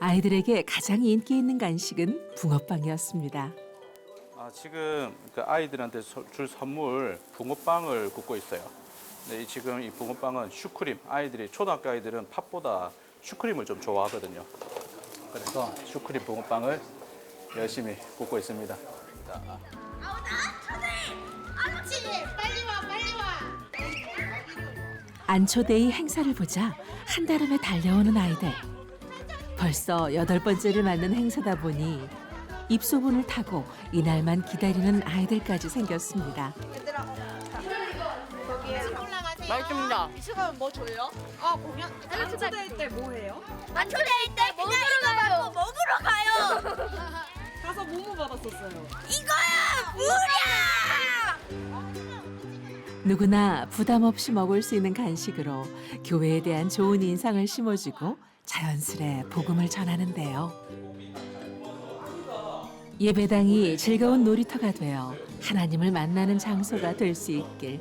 아이들에게 가장 인기 있는 간식은 붕어빵이었습니다. 아, 지금 그 아이들한테 서- 줄 선물 붕어빵을 굽고 있어요. 네, 이 지금 이 붕어빵은 슈크림. 아이들이 초등학교 아이들은 팥보다 슈크림을 좀 좋아하거든요. 그래서 슈크림 붕어빵을 열심히 굽고 있습니다. 자, 아버지 빨리 와 빨리 와 안초데이 행사를 보자 한달음에 달려오는 아이들. 벌써 여덟 번째를 맞는 행사다 보니 입소문을 타고 이날만 기다리는 아이들까지 생겼습니다. 올라가세요 맛있습니다. 이수가 뭐 줘요? 어 공연 안초데이 때뭐 해요? 안초데이 때 먹으러 가요. 먹으러 가요. 가서 뭐뭐 받았었어요? 이거야 무려. 누구나 부담 없이 먹을 수 있는 간식으로 교회에 대한 좋은 인상을 심어주고 자연스레 복음을 전하는데요. 예배당이 즐거운 놀이터가 되어 하나님을 만나는 장소가 될 수 있길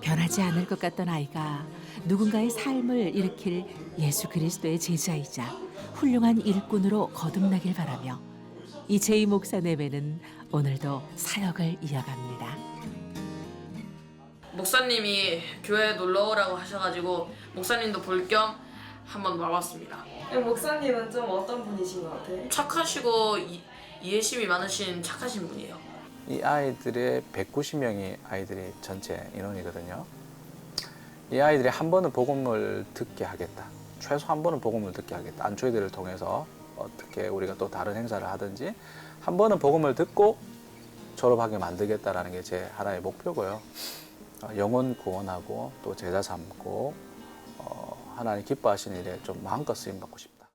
변하지 않을 것 같던 아이가 누군가의 삶을 일으킬 예수 그리스도의 제자이자 훌륭한 일꾼으로 거듭나길 바라며 이재희 목사 내외는 오늘도 사역을 이어갑니다. 목사님이 교회 놀러 오라고 하셔가지고 목사님도 볼 겸 한번 와봤습니다. 목사님은 좀 어떤 분이신 것 같아요? 착하시고 이, 이해심이 많으신 착하신 분이에요. 이 아이들의 190명이 아이들이 전체 인원이거든요. 이 아이들이 한 번은 복음을 듣게 하겠다. 최소 한 번은 복음을 듣게 하겠다. 안초이들을 통해서 어떻게 우리가 또 다른 행사를 하든지 한 번은 복음을 듣고 졸업하게 만들겠다라는 게 제 하나의 목표고요. 어, 영혼 구원하고 또 제자 삼고 어, 하나님 기뻐하시는 일에 좀 마음껏 쓰임 받고 싶다.